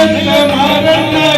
மாறண்ணா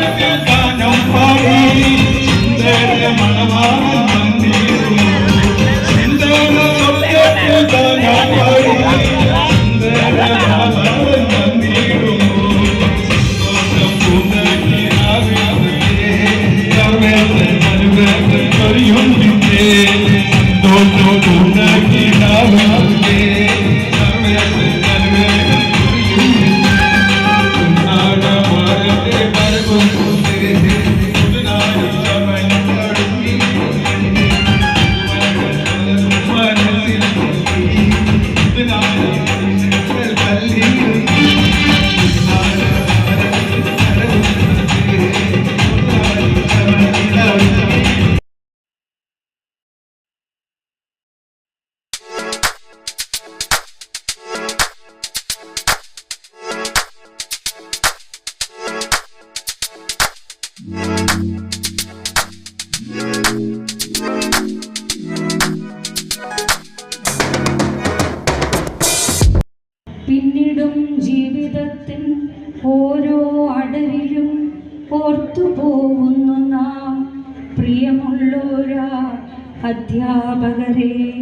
Don't call me. പിന്നിടും ജീവിതത്തിൽ ഓരോ അടരിലും ഓർത്തു പോകുന്നു നാം. പ്രിയമുള്ളോരാ അധ്യാപകരെ.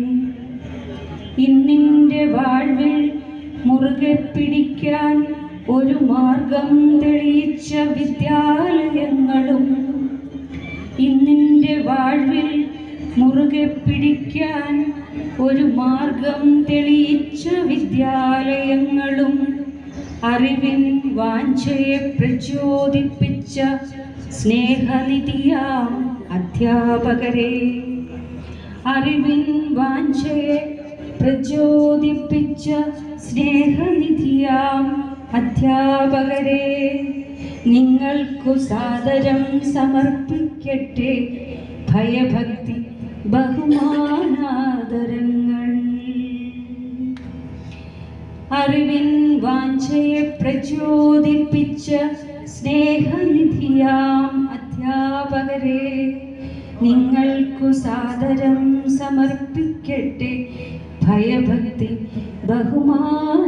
ഇന്നിന്റെ വാഴ്വിൽ മുറുകെ പിടിക്കാൻ ഒരു മാർഗം തെളിയിച്ച വിദ്യാലയങ്ങൾ വാഴ്വിൽ മുറുകെ പിടിക്കാൻ ഒരു മാർഗം തെളിയിച്ച വിദ്യാലയങ്ങളും അറിവിൻ വാഞ്ചയെ പ്രചോദിപ്പിച്ച സ്നേഹനിധിയാം അധ്യാപകരെ. അറിവിൻ വാഞ്ചയെ പ്രചോദിപ്പിച്ച സ്നേഹനിധിയാം അധ്യാപകരെ. നിങ്ങൾക്കു സാദരം സമർപ്പിക്കട്ടെ ഭയഭക്തി ബഹുമാനാദരങ്ങൾ. അറിവിൻ വാഞ്ചയെ പ്രചോദിപ്പിച്ച സ്നേഹനിധിയാം അധ്യാപകരെ. നിങ്ങൾക്കു സാദരം സമർപ്പിക്കട്ടെ ഭയഭക്തി ബഹുമാന